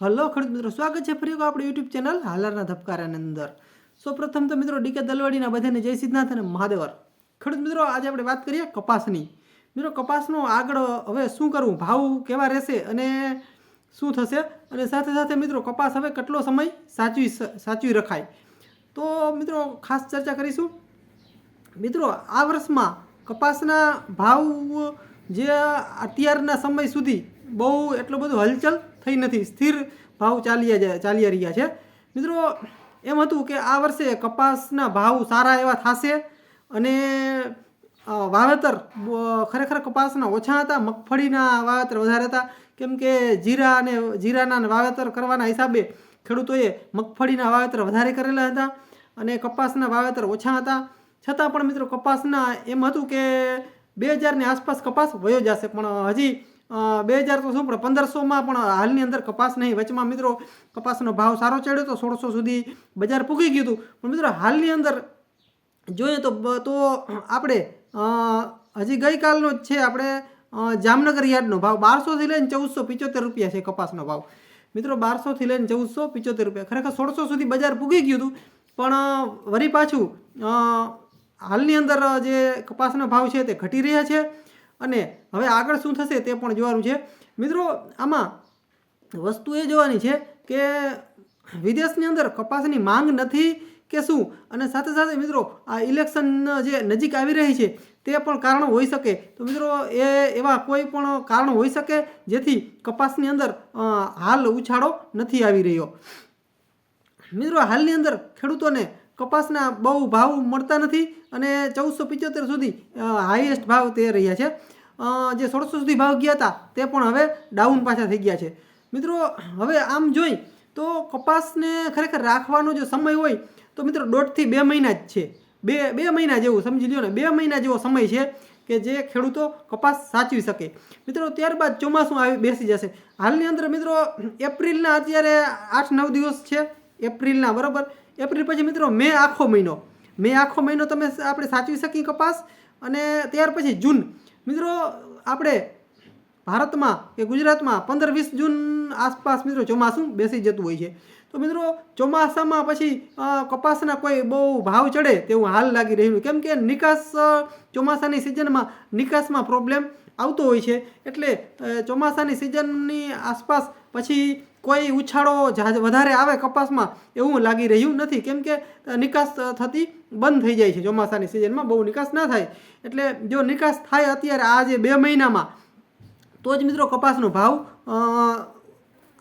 Hello ખેડૂત મિત્રો, સ્વાગત છે ફરી આપણી યુટ્યુબ ચેનલ હાલારના ધબકારાની અંદર. સૌપ્રથમ તો મિત્રો ડીકે દલવાડીના બધાને જય સિદ્ધનાથ અને મહાદેવર. ખેડૂત મિત્રો, આજે આપણે વાત કરીએ કપાસની. મિત્રો, કપાસનો આગળ હવે શું કરવું? ભાવ કેવા રહેશે અને શું થશે? અને સાથે સાથે મિત્રો, કપાસ હવે કેટલો સમય સાચવી સાચવી રખાય? તો મિત્રો, ખાસ ચર્ચા કરીશું. મિત્રો, આ વર્ષમાં કપાસના ભાવ જે અત્યારના સમય સુધી બહુ એટલો બધો હલચલ થઈ નથી. સ્થિર ભાવ ચાલ્યા જાય, ચાલ્યા રહ્યા છે. મિત્રો, એમ હતું કે આ વર્ષે કપાસના ભાવ સારા એવા થશે અને વાવેતર ખરેખર કપાસના ઓછા હતા, મગફળીના વાવેતર વધારે હતા. કેમ કે જીરા અને, જીરાના વાવેતર કરવાના હિસાબે ખેડૂતોએ મગફળીના વાવેતર વધારે કરેલા હતા અને કપાસના વાવેતર ઓછા હતા. છતાં પણ મિત્રો, કપાસના એમ હતું કે બે હજારની આસપાસ કપાસ વયો જશે. પણ હજી બે હજાર તો શું, પણ પંદરસોમાં પણ હાલની અંદર કપાસ નહીં. વચમાં મિત્રો, કપાસનો ભાવ સારો ચડ્યો તો સોળસો સુધી બજાર પૂગી ગયું હતું. પણ મિત્રો, હાલની અંદર જોઈએ તો તો આપણે હજી ગઈકાલનો જ છે આપણે જામનગર યાર્ડનો ભાવ. બારસોથી લઈને ચૌદસો પિચોતેર રૂપિયા છે કપાસનો ભાવ. મિત્રો, બારસોથી લઈને ચૌદસો પિચોતેર રૂપિયા. ખરેખર સોળસો સુધી બજાર પૂગી ગયું હતું. પણ વરી પાછું હાલની અંદર જે કપાસનો ભાવ છે તે ઘટી રહ્યા છે. અને હવે આગળ શું થશે તે પણ જોવાનું છે. મિત્રો, આમાં વસ્તુ એ જોવાની છે કે વિદેશની અંદર કપાસની માંગ નથી કે શું? અને સાથે સાથે મિત્રો, આ ઇલેક્શન જે નજીક આવી રહી છે તે પણ કારણો હોઈ શકે. તો મિત્રો, એ એવા કોઈ પણ કારણો હોઈ શકે જેથી કપાસની અંદર હાલ ઉછાળો નથી આવી રહ્યો. મિત્રો, હાલની અંદર ખેડૂતોને કપાસના બહુ ભાવ મળતા નથી અને ચૌદસો પિચોતેર સુધી હાઈએસ્ટ ભાવ તે રહ્યા છે. જે સોળસો સુધી ભાવ ગયા હતા, તે પણ હવે ડાઉન પાછા થઈ ગયા છે. મિત્રો, હવે આમ જોઈ તો કપાસને ખરેખર રાખવાનો જો સમય હોય, તો મિત્રો દોઢથી બે મહિના જ છે. બે બે મહિના જેવું, સમજી લ્યો ને, બે મહિના જેવો સમય છે કે જે ખેડૂતો કપાસ સાચવી શકે. મિત્રો, ત્યારબાદ ચોમાસું આવી, બેસી જશે. હાલની અંદર મિત્રો, એપ્રિલના અત્યારે આઠ નવ દિવસ છે. એપ્રિલના, બરાબર? એપ્રિલ પછી મિત્રો, મે આખો મહિનો. મે આખો મહિનો તમે આપણે સાચવી શકીએ કપાસ? અને ત્યાર પછી જૂન. મિત્રો, આપણે ભારતમાં કે ગુજરાતમાં પંદર વીસ જૂન આસપાસ મિત્રો ચોમાસું બેસી જતું હોય છે. તો મિત્રો, ચોમાસામાં પછી કપાસના કોઈ બહુ ભાવ ચડે તેવું હાલ લાગી રહ્યું. કેમ કે નિકાસ ચોમાસાની સિઝનમાં નિકાસમાં પ્રોબ્લેમ આવતો હોય છે. એટલે ચોમાસાની સિઝનની આસપાસ પછી કોઈ ઉછાળો વધારે આવે કપાસમાં, એવું લાગી રહ્યું નથી. કેમ કે નિકાસ થતી બંધ થઈ જાય છે ચોમાસાની સિઝનમાં, બહુ નિકાસ ના થાય. એટલે જો નિકાસ થાય અત્યારે, આ જે બે મહિનામાં, તો જ મિત્રો કપાસનો ભાવ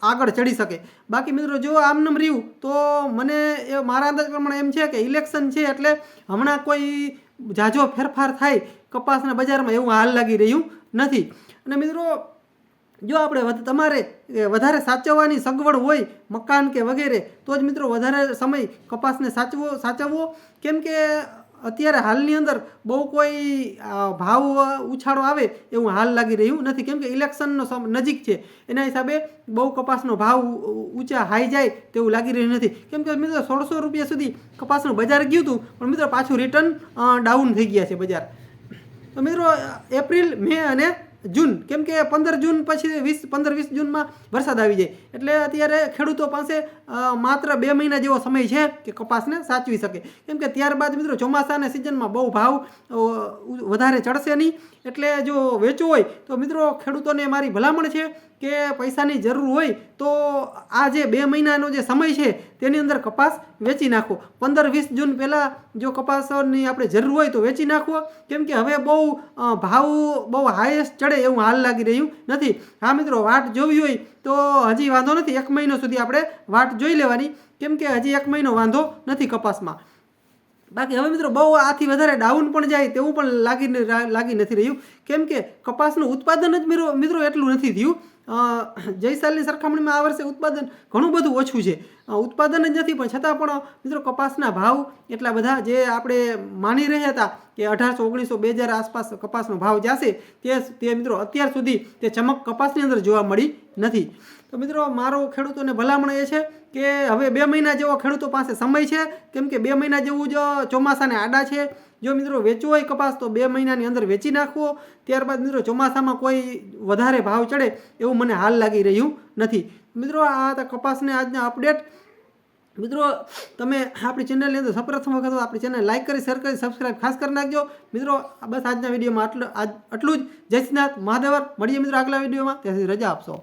આગળ ચડી શકે. બાકી મિત્રો, જો આમનામ રહ્યું, તો મને એ મારા અંદાજ પ્રમાણે એમ છે કે ઇલેક્શન છે એટલે હમણાં કોઈ ઝાઝો ફેરફાર થાય કપાસના બજારમાં એવું હાલ લાગી રહ્યું નથી. અને મિત્રો જો આપણે તમારે વધારે સાચવવાની સગવડ હોય, મકાન કે વગેરે, તો જ મિત્રો વધારે સમય કપાસને સાચવો, સાચવવો. કેમ કે અત્યારે હાલની અંદર બહુ કોઈ ભાવ ઉછાળો આવે એવું હાલ લાગી રહ્યું નથી. કેમ કે ઇલેક્શનનો નજીક છે. એના હિસાબે બહુ કપાસનો ભાવ ઊંચા હાઈ જાય તેવું લાગી રહ્યું નથી. કેમ કે મિત્રો સોળસો રૂપિયા સુધી કપાસનું બજાર ગયું હતું, પણ મિત્રો પાછું રિટર્ન ડાઉન થઈ ગયા છે બજાર. તો મિત્રો એપ્રિલ, મે અને જૂન. કેમ કે પંદર જૂન પછી વીસ, પંદર વીસ જૂનમાં વરસાદ આવી જાય. એટલે અત્યારે ખેડૂતો પાસે માત્ર બે મહિના જેવો સમય છે કે કપાસને સાચવી શકે. કેમ કે ત્યારબાદ મિત્રો ચોમાસાના સિઝનમાં બહુ ભાવ વધારે ચડશે નહીં. એટલે જો વેચવું હોય, તો મિત્રો ખેડૂતોને મારી ભલામણ છે કે પૈસાની જરૂર હોય, તો આ જે બે મહિનાનો જે સમય છે, તેની અંદર કપાસ વેચી નાખો. પંદર વીસ જૂન પહેલાં જો કપાસની આપણે જરૂર હોય તો વેચી નાખવો કેમ કે હવે બહુ ભાવ બહુ હાઈએસ્ટ ચડે એવું હાલ લાગી રહ્યું નથી. હા મિત્રો, વાટ જોવી હોય તો હજી વાંધો નથી. એક મહિનો સુધી આપણે વાટ જોઈ લેવાની. કેમ કે હજી એક મહિનો વાંધો નથી કપાસમાં. બાકી હવે મિત્રો, બહુ આથી વધારે ડાઉન પણ જાય તેવું પણ લાગી લાગી નથી રહ્યું. કેમ કે કપાસનું ઉત્પાદન જ મિત્રો મિત્રો એટલું નથી થયું. જય સાલની સરખામણીમાં આ વર્ષે ઉત્પાદન ઘણું બધું ઓછું છે. ઉત્પાદન જ નથી, પણ છતાં પણ, મિત્રો, કપાસના ભાવ એટલા બધા જે આપણે માની રહ્યા હતા કે અઢારસો, ઓગણીસો, બે હજાર આસપાસ કપાસનો ભાવ જશે, તે તે, મિત્રો, અત્યાર સુધી તે ચમક કપાસની અંદર જોવા મળી નથી. તો, મિત્રો, મારો ખેડૂતોને ભલામણ એ છે કે હવે બે મહિના જેવો ખેડૂતો પાસે સમય છે, કેમ કે બે મહિના જેવું જ ચોમાસાને આડા છે જો મિત્રો વેચવો હોય કપાસ, તો બે મહિનાની અંદર વેચી નાખવો. ત્યારબાદ મિત્રો ચોમાસામાં કોઈ વધારે ભાવ ચડે એવું મને હાલ લાગી રહ્યું નથી. મિત્રો, આ હતા કપાસને આજના અપડેટ મિત્રો, તમે આપણી ચેનલની અંદર સૌપ્રથમ વખત આપણી ચેનલ લાઈક કરી શેર કરી સબસ્ક્રાઈબ ખાસ કરી નાખજો. મિત્રો બસ આજના વિડીયોમાં આટલું આજ આટલું જ. જય શ્રીનાથ મહાદેવર. મળીએ મિત્રો આગલા વિડીયોમાં. ત્યાંથી રજા આપશો.